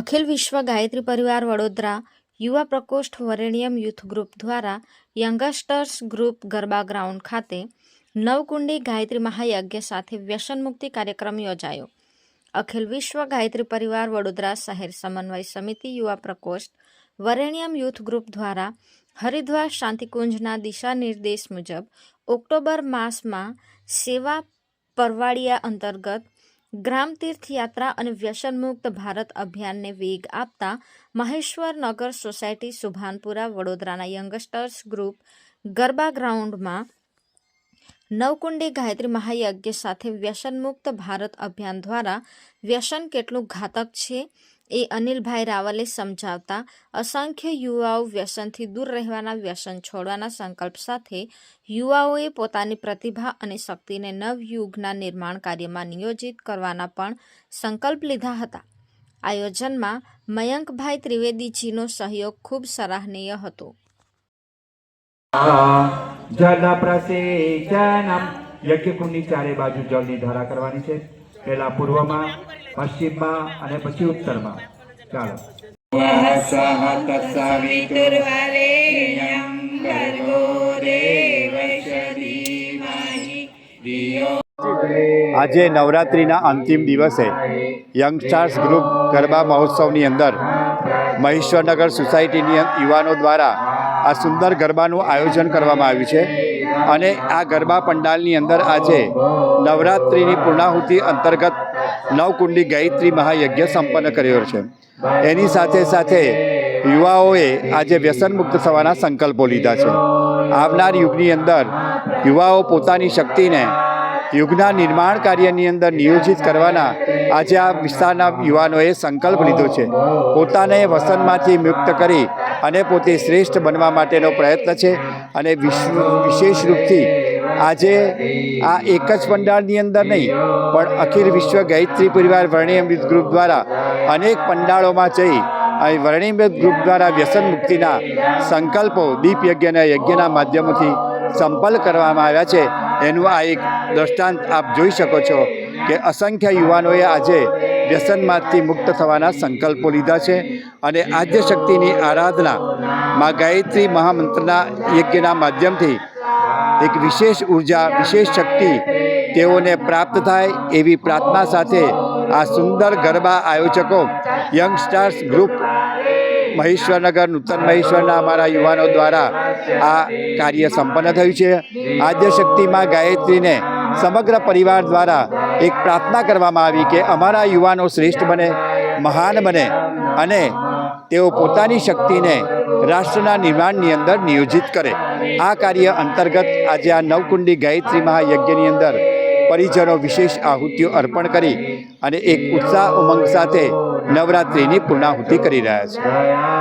અખિલ વિશ્વ ગાયત્રી પરિવાર વડોદરા યુવા પ્રકોષ્ઠ વરેણિયમ યુથ ગ્રુપ દ્વારા યંગસ્ટર્સ ગ્રુપ ગરબા ગ્રાઉન્ડ ખાતે નવકુંડી ગાયત્રી મહાયજ્ઞ સાથે વ્યસન મુક્તિ કાર્યક્રમ યોજાયો. અખિલ વિશ્વ ગાયત્રી પરિવાર વડોદરા શહેર સમન્વય સમિતિ યુવા પ્રકોષ્ઠ વરેણિયમ યુથ ગ્રુપ દ્વારા હરિદ્વાર શાંતિકુંજના દિશા નિર્દેશ મુજબ ઓક્ટોબર માસમાં સેવા પરવાડિયા અંતર્ગત ગ્રામ તીર્થયાત્રા અને વ્યસનમુક્ત ભારત અભિયાનને વેગ આપતા મહેશ્વર નગર સોસાયટી સુભાનપુરા વડોદરાના યંગસ્ટર્સ ગ્રુપ ગરબા ગ્રાઉન્ડમાં નવકુંડી ગાયત્રી મહાયજ્ઞ સાથે વ્યસનમુક્ત ભારત અભિયાન દ્વારા વ્યસન કેટલું ઘાતક છે એ અનિલભાઈ રાવલે સમજાવતા અસંખ્ય યુવાઓ વ્યસનથી દૂર રહેવાના વ્યસન છોડવાના સંકલ્પ સાથે યુવાઓએ પોતાની પ્રતિભા અને શક્તિને નવયુગના નિર્માણ કાર્યમાં નિયોજિત કરવાના પણ સંકલ્પ લીધા હતા. આયોજનમાં મયંકભાઈ ત્રિવેદીજીનો સહયોગ ખૂબ સરાહનીય હતો. જલ પ્રસેચનમ યજ્ઞકુંડની ચારે બાજુ જળની ધારા કરવાની છે. પહેલા પૂર્વમાં પશ્ચિમમાં અને પછી ઉત્તરમાં. ચાલો. ભર્ગો આજે નવરાત્રિના અંતિમ દિવસે યંગસ્ટાર્સ ગ્રુપ ગરબા મહોત્સવની અંદર મહેશ્વરનગર સોસાયટીની યુવાનો દ્વારા આ સુંદર ગરબાનું આયોજન કરવામાં આવ્યું છે. અને આ ગરબા પંડાલની અંદર આજે નવરાત્રિની પૂર્ણાહુતિ અંતર્ગત નવકુંડી ગાયત્રી મહાયજ્ઞ સંપન્ન કર્યો છે. એની સાથે સાથે યુવાઓએ આજે વ્યસનમુક્ત થવાના સંકલ્પો લીધા છે. આવનાર યુગની અંદર યુવાઓ પોતાની શક્તિને યુગના નિર્માણ કાર્યની અંદર નિયોજિત કરવાના આજે આ વિસ્તારના યુવાનોએ સંકલ્પ લીધો છે. પોતાને વસનમાંથી મુક્ત કરી અને પોતે શ્રેષ્ઠ બનવા માટેનો પ્રયત્ન છે અને વિશ્વ વિશેષ રૂપથી આજે આ એક જ પંડાળની અંદર નહીં, પણ અખિલ વિશ્વ ગાયત્રી પરિવાર વર્ણિયમૃત ગ્રુપ દ્વારા અનેક પંડાળોમાં જઈ અહીં વર્ણિમૃત ગ્રુપ દ્વારા વ્યસન મુક્તિના સંકલ્પો, દીપ યજ્ઞના યજ્ઞના માધ્યમોથી સંપલ કરવામાં આવ્યા છે. એનું આ એક દ્રષ્ટાંત આપ જોઈ શકો છો કે અસંખ્ય યુવાનોએ આજે વ્યસનમાંથી મુક્ત થવાના સંકલ્પો લીધા છે અને આદ્ય શક્તિની આરાધના માં ગાયત્રી મહામંત્રના યજ્ઞના માધ્યમથી એક વિશેષ ઊર્જા, વિશેષ શક્તિ તેઓને પ્રાપ્ત થાય એવી પ્રાર્થના સાથે આ સુંદર ગરબા આયોજકો, young stars group, Maheshwarnagar, Nutan મહેશ્વરના અમારા યુવાનો દ્વારા આ કાર્ય સંપન્ન થયું છે. આદ્ય શક્તિમાં ગાયત્રીને સમગ્ર પરિવાર દ્વારા એક પ્રાર્થના કરવામાં આવી કે અમારા યુવાનો શ્રેષ્ઠ બને, મહાન બને અને તેઓ પોતાની શક્તિને રાષ્ટ્રના નિર્માણની અંદર નિયોજિત કરે. આ કાર્ય અંતર્ગત આજે આ નવકુંડી ગાયત્રી મહાયજ્ઞની અંદર પરિજનો વિશેષ આહુતિઓ અર્પણ કરી અને એક ઉત્સાહ ઉમંગ સાથે નવરાત્રિની પૂર્ણાહુતિ કરી રહ્યા છે.